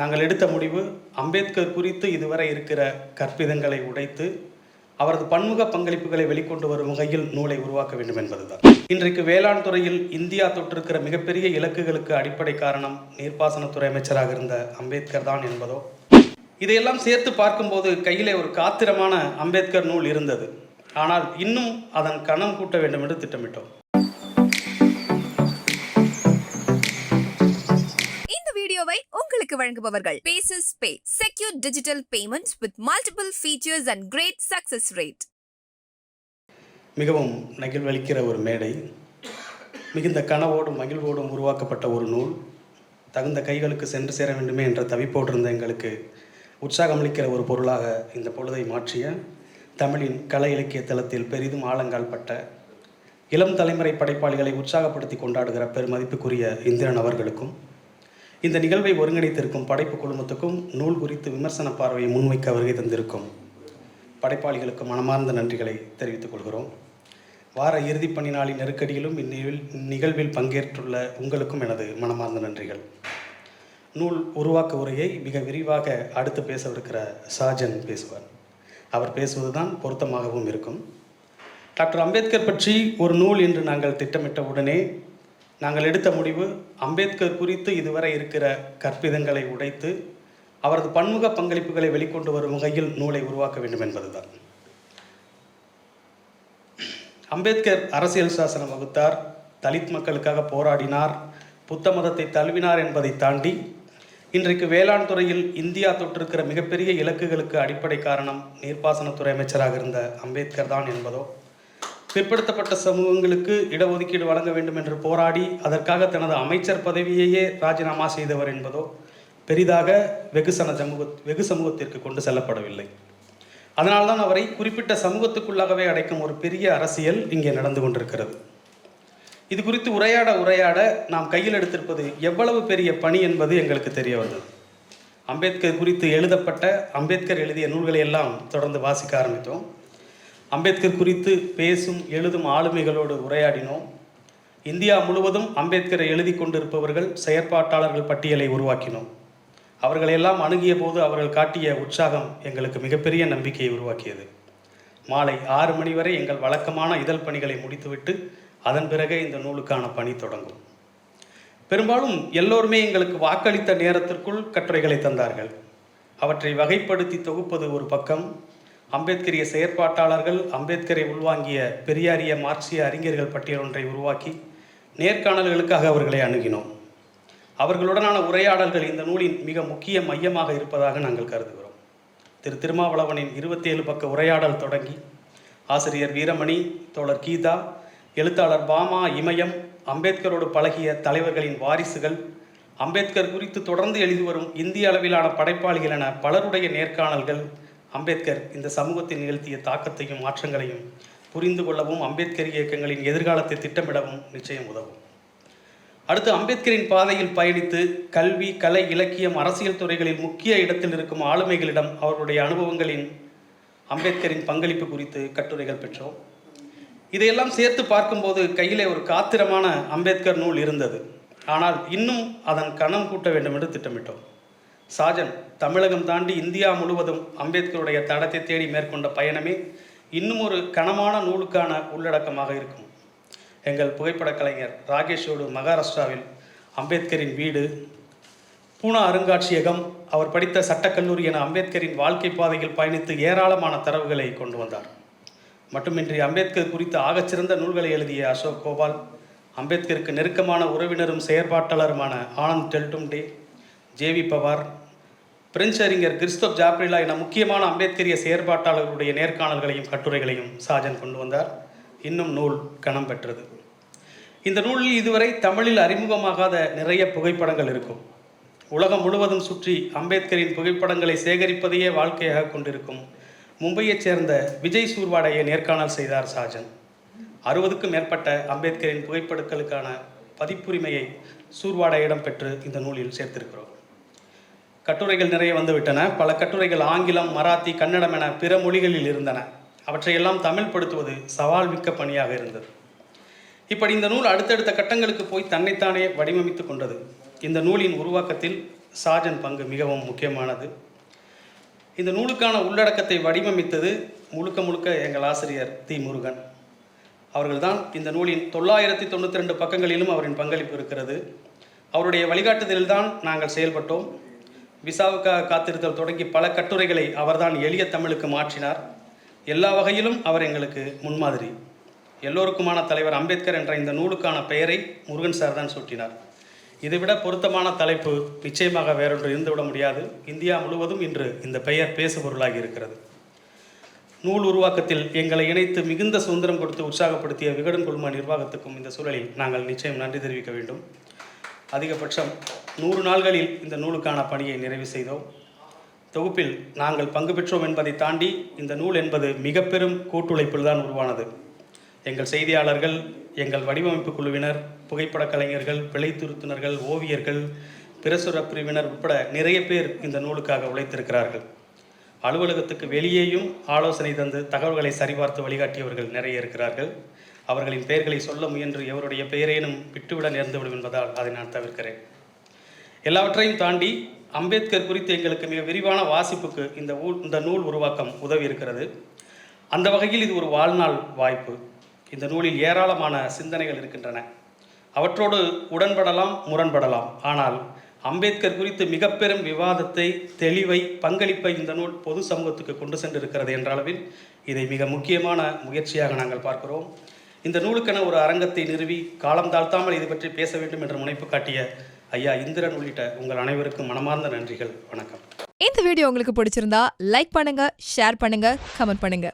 நாங்கள் எடுத்த முடிவு அம்பேத்கர் குறித்து இதுவரை இருக்கிற கற்பிதங்களை உடைத்து அவரது பன்முக பங்களிப்புகளை வெளிக்கொண்டு வரும் வகையில் நூலை உருவாக்க வேண்டும் என்பதுதான். இன்றைக்கு வேளாண் துறையில் இந்தியா தொற்றிருக்கிற மிகப்பெரிய இலக்குகளுக்கு அடிப்படை காரணம் நீர்ப்பாசனத்துறை அமைச்சராக இருந்த அம்பேத்கர் தான் என்பதோ? இதையெல்லாம் சேர்த்து பார்க்கும்போது கையிலே ஒரு காத்திரமான அம்பேத்கர் நூல் இருந்தது. ஆனால் இன்னும் அதன் கணம் கூட்ட வேண்டும் என்று திட்டமிட்டோம். உங்களுக்கு வழங்குபவர்கள். Bases pay secure digital payments with multiple features and great success rate மிகவும் நெகிழ்வளிக்கிற ஒரு மேடை. மிகுந்த கனவோடும் மகிழ்வோடும் உருவாக்கப்பட்ட ஒரு நூல். தகுந்த கைகளுக்கு சென்று சேர வேண்டுமே என்ற தவிப்போடு இருந்த எங்களுக்கு உற்சாகமளிக்கிற ஒரு பொருளாக இந்த பொழுதை மாற்றிய தமிழின் கலை இலக்கிய தளத்தில் பெரிதும் ஆழங்கால் பட்ட இளம் தலைமுறை படைப்பாளிகளை உற்சாகப்படுத்தி கொண்டாடுகிற பெருமதிப்புக்குரிய இந்திரன் அவர்களுக்கும் இந்த நிகழ்வை ஒருங்கிணைத்திருக்கும் படைப்பு குழுமத்துக்கும் நூல் குறித்து விமர்சன பார்வையை முன்வைக்க வருகை தந்திருக்கும் படைப்பாளிகளுக்கு மனமார்ந்த நன்றிகளை தெரிவித்துக் கொள்கிறோம். வார இறுதி பணி நாளின் நெருக்கடியிலும் இந்நிகழ்வில் இந்நிகழ்வில் பங்கேற்றுள்ள உங்களுக்கும் எனது மனமார்ந்த நன்றிகள். நூல் உருவாக்க உரையை மிக விரிவாக அடுத்து பேசவிருக்கிற சாஜன் பேசுவார். அவர் பேசுவதுதான் பொருத்தமாகவும் இருக்கும். டாக்டர் அம்பேத்கர் பற்றி ஒரு நூல் என்று நாங்கள் திட்டமிட்ட உடனே நாங்கள் எடுத்த முடிவு அம்பேத்கர் குறித்து இதுவரை இருக்கிற கற்பிதங்களை உடைத்து அவரது பன்முக பங்களிப்புகளை வெளிக்கொண்டு வரும் வகையில் நூலை உருவாக்க வேண்டும் என்பதுதான். அம்பேத்கர் அரசியல் சாசனம் வகுத்தார் தலித் மக்களுக்காக போராடினார் புத்த மதத்தை தழுவினார் என்பதை தாண்டி இன்றைக்கு வேளாண் துறையில் இந்தியா தொற்றிருக்கிற மிகப்பெரிய இலக்குகளுக்கு அடிப்படை காரணம் நீர்ப்பாசனத்துறை அமைச்சராக இருந்த அம்பேத்கர் தான் என்பதோ பிற்படுத்தப்பட்ட சமூகங்களுக்கு இடஒதுக்கீடு வழங்க வேண்டும் என்று போராடி அதற்காக தனது அமைச்சர் பதவியையே ராஜினாமா செய்தவர் என்பதோ பெரிதாக வெகுசன சமூக வெகு சமூகத்திற்கு கொண்டு செல்லப்படவில்லை. அதனால்தான் அவரை குறிப்பிட்ட சமூகத்துக்குள்ளாகவே அடைக்கும் ஒரு பெரிய அரசியல் இங்கே நடந்து கொண்டிருக்கிறது. இது குறித்து உரையாட உரையாட நாம் கையில் எடுத்திருப்பது எவ்வளவு பெரிய பணி என்பது எங்களுக்கு தெரிய வந்தது. அம்பேத்கர் குறித்து எழுதப்பட்ட அம்பேத்கர் எழுதிய நூல்களை எல்லாம் தொடர்ந்து வாசிக்க ஆரம்பித்தோம். அம்பேத்கர் குறித்து பேசும் எழுதும் ஆளுமைகளோடு உரையாடினோம். இந்தியா முழுவதும் அம்பேத்கரை எழுதி கொண்டிருப்பவர்கள் செயற்பாட்டாளர்கள் பட்டியலை உருவாக்கினோம். அவர்களையெல்லாம் அணுகிய போது அவர்கள் காட்டிய உற்சாகம் எங்களுக்கு மிகப்பெரிய நம்பிக்கையை உருவாக்கியது. மாலை ஆறு மணி வரை எங்கள் வழக்கமான இதழ் பணிகளை முடித்துவிட்டு அதன் பிறகே இந்த நூலுக்கான பணி தொடங்கும். பெரும்பாலும் எல்லோருமே எங்களுக்கு வாக்களித்த நேரத்திற்குள் கட்டுரைகளை தந்தார்கள். அவற்றை வகைப்படுத்தி தொகுப்பது ஒரு பக்கம் அம்பேத்கரிய செயற்பாட்டாளர்கள் அம்பேத்கரை உள்வாங்கிய பெரியாரிய மார்க்சிய அறிஞர்கள் பட்டியல் ஒன்றை உருவாக்கி நேர்காணல்களுக்காக அவர்களை அணுகினோம். அவர்களுடனான உரையாடல்கள் இந்த நூலின் மிக முக்கிய மையமாக இருப்பதாக நாங்கள் கருதுகிறோம். திரு திருமாவளவனின் இருபத்தேழு பக்க உரையாடல் தொடங்கி ஆசிரியர் வீரமணி தோழர் கீதா எழுத்தாளர் பாமா இமயம் அம்பேத்கரோடு பழகிய தலைவர்களின் வாரிசுகள் அம்பேத்கர் குறித்து தொடர்ந்து எழுதி வரும் இந்திய அளவிலான படைப்பாளிகள் என பலருடைய நேர்காணல்கள் அம்பேத்கர் இந்த சமூகத்தில் நிகழ்த்திய தாக்கத்தையும் மாற்றங்களையும் புரிந்து கொள்ளவும் அம்பேத்கர் இயக்கங்களின் எதிர்காலத்தை திட்டமிடவும் நிச்சயம் உதவும். அடுத்து அம்பேத்கரின் பாதையில் பயணித்து கல்வி கலை இலக்கியம் அரசியல் துறைகளில் முக்கிய இடத்தில் இருக்கும் ஆளுமைகளிடம் அவர்களுடைய அனுபவங்களின் அம்பேத்கரின் பங்களிப்பு குறித்து கட்டுரைகள் பெற்றோம். இதையெல்லாம் சேர்த்து பார்க்கும்போது கையிலே ஒரு காத்திரமான அம்பேத்கர் நூல் இருந்தது. ஆனால் இன்னும் அதன் கணம் கூட்ட வேண்டும் என்று திட்டமிட்டோம். சாஜன் தமிழகம் தாண்டி இந்தியா முழுவதும் அம்பேத்கருடைய தடத்தை தேடி மேற்கொண்ட பயணமே இன்னும் ஒரு கனமான நூலுக்கான உள்ளடக்கமாக இருக்கும். எங்கள் புகைப்படக் கலைஞர் ராகேஷோடு மகாராஷ்டிராவில் அம்பேத்கரின் வீடு பூனா அருங்காட்சியகம் அவர் படித்த சட்டக்கல்லூரி என அம்பேத்கரின் வாழ்க்கை பாதையில் பயணித்து ஏராளமான தரவுகளை கொண்டு வந்தார். மட்டுமின்றி அம்பேத்கர் குறித்த ஆகச்சிறந்த நூல்களை எழுதிய அசோக் கோபால் அம்பேத்கருக்கு நெருக்கமான உறவினரும் செயற்பாட்டாளருமான Anand Teltumbde J V Pawar French அறிஞர் கிறிஸ்தப் ஜாப்ரிலா என முக்கியமான அம்பேத்கரிய செயற்பாட்டாளர்களுடைய நேர்காணல்களையும் கட்டுரைகளையும் சாஜன் கொண்டு வந்தார். இன்னும் நூல் கணம் பெற்றது. இந்த நூலில் இதுவரை தமிழில் அறிமுகமாகாத நிறைய புகைப்படங்கள் இருக்கும். உலகம் முழுவதும் சுற்றி அம்பேத்கரின் புகைப்படங்களை சேகரிப்பதையே வாழ்க்கையாக கொண்டிருக்கும் மும்பையைச் சேர்ந்த விஜய் சூர்வாடையை நேர்காணல் செய்தார் சாஜன். அறுபதுக்கும் மேற்பட்ட அம்பேத்கரின் புகைப்படங்களுக்கான பதிப்புரிமையை சூர்வாடையிடம் பெற்று இந்த நூலில் சேர்த்திருக்கிறோம். கட்டுரைகள் நிறைய வந்துவிட்டன. பல கட்டுரைகள் ஆங்கிலம் மராத்தி கன்னடம் என பிற மொழிகளில் இருந்தன. அவற்றையெல்லாம் தமிழ் படுத்துவது சவால் மிக்க பணியாக இருந்தது. இப்படி இந்த நூல் அடுத்தடுத்த கட்டங்களுக்கு போய் தன்னைத்தானே வடிவமைத்து கொண்டது. இந்த நூலின் உருவாக்கத்தில் சாஜன் பங்கு மிகவும் முக்கியமானது. இந்த நூலுக்கான உள்ளடக்கத்தை வடிவமைத்தது முழுக்க முழுக்க எங்கள் ஆசிரியர் தி. முருகன். அவர்கள்தான் இந்த நூலின் தொள்ளாயிரத்தி தொண்ணூற்றி ரெண்டு பக்கங்களிலும் அவரின் பங்களிப்பு இருக்கிறது. அவருடைய வழிகாட்டுதலில்தான் நாங்கள் செயல்பட்டோம். விசாவுக்காக காத்திருத்தல் தொடங்கி பல கட்டுரைகளை அவர்தான் எளிய தமிழுக்கு மாற்றினார். எல்லா வகையிலும் அவர் எங்களுக்கு முன்மாதிரி. எல்லோருக்குமான தலைவர் அம்பேத்கர் என்ற இந்த நூலுக்கான பெயரை முருகன் சார் தான் சூட்டினார். இதைவிட பொருத்தமான தலைப்பு நிச்சயமாக வேறொன்று இருந்துவிட முடியாது. இந்தியா முழுவதும் இன்று இந்த பெயர் பேசுபொருளாகி இருக்கிறது. நூல் உருவாக்கத்தில் எங்களை இணைத்து மிகுந்த சுதந்திரம் கொடுத்து உற்சாகப்படுத்திய விகடன் குழும நிர்வாகத்துக்கும் இந்த சூழலில் நாங்கள் நிச்சயம் நன்றி தெரிவிக்க வேண்டும். அதிகபட்சம் நூறு நாள்களில் இந்த நூலுக்கான பணியை நிறைவு செய்தோம். தொகுப்பில் நாங்கள் பங்கு பெற்றோம் என்பதை தாண்டி இந்த நூல் என்பது மிக பெரும் கூட்டுழைப்பில் தான் உருவானது. எங்கள் செய்தியாளர்கள் எங்கள் வடிவமைப்பு குழுவினர் புகைப்படக் கலைஞர்கள் பிழை ஓவியர்கள் பிரசுர பிரிவினர் உட்பட நிறைய பேர் இந்த நூலுக்காக உழைத்திருக்கிறார்கள். அலுவலகத்துக்கு வெளியேயும் ஆலோசனை தந்து தகவல்களை சரிபார்த்து வழிகாட்டியவர்கள் நிறைய இருக்கிறார்கள். அவர்களின் பெயர்களை சொல்ல முயன்று எவருடைய பெயரேனும் விட்டுவிட நேர்ந்துவிடும் என்பதால் அதை நான் தவிர்க்கிறேன். எல்லாவற்றையும் தாண்டி அம்பேத்கர் குறித்து எங்களுக்கு மிக விரிவான வாசிப்புக்கு இந்த ஊல் இந்த நூல் உருவாக்கம் உதவி இருக்கிறது அந்த வகையில் இது ஒரு வாழ்நாள் வாய்ப்பு. இந்த நூலில் ஏராளமான சிந்தனைகள் இருக்கின்றன. அவற்றோடு உடன்படலாம் முரண்படலாம். ஆனால் அம்பேத்கர் குறித்து மிக பெரும் விவாதத்தை தெளிவை பங்களிப்பை இந்த நூல் பொது சமூகத்துக்கு கொண்டு சென்றிருக்கிறது என்ற அளவில் இதை மிக முக்கியமான முயற்சியாக நாங்கள் பார்க்கிறோம். இந்த நூலுக்கென ஒரு அரங்கத்தை நிறுவி காலம் தாழ்த்தாமல் இது பற்றி பேச வேண்டும் என்ற முனைப்பு காட்டிய ஐயா இந்திரன் உள்ளிட்ட உங்கள் அனைவருக்கும் மனமார்ந்த நன்றிகள். வணக்கம். இந்த வீடியோ உங்களுக்கு பிடிச்சிருந்தா லைக் பண்ணுங்க ஷேர் பண்ணுங்க கமெண்ட் பண்ணுங்க.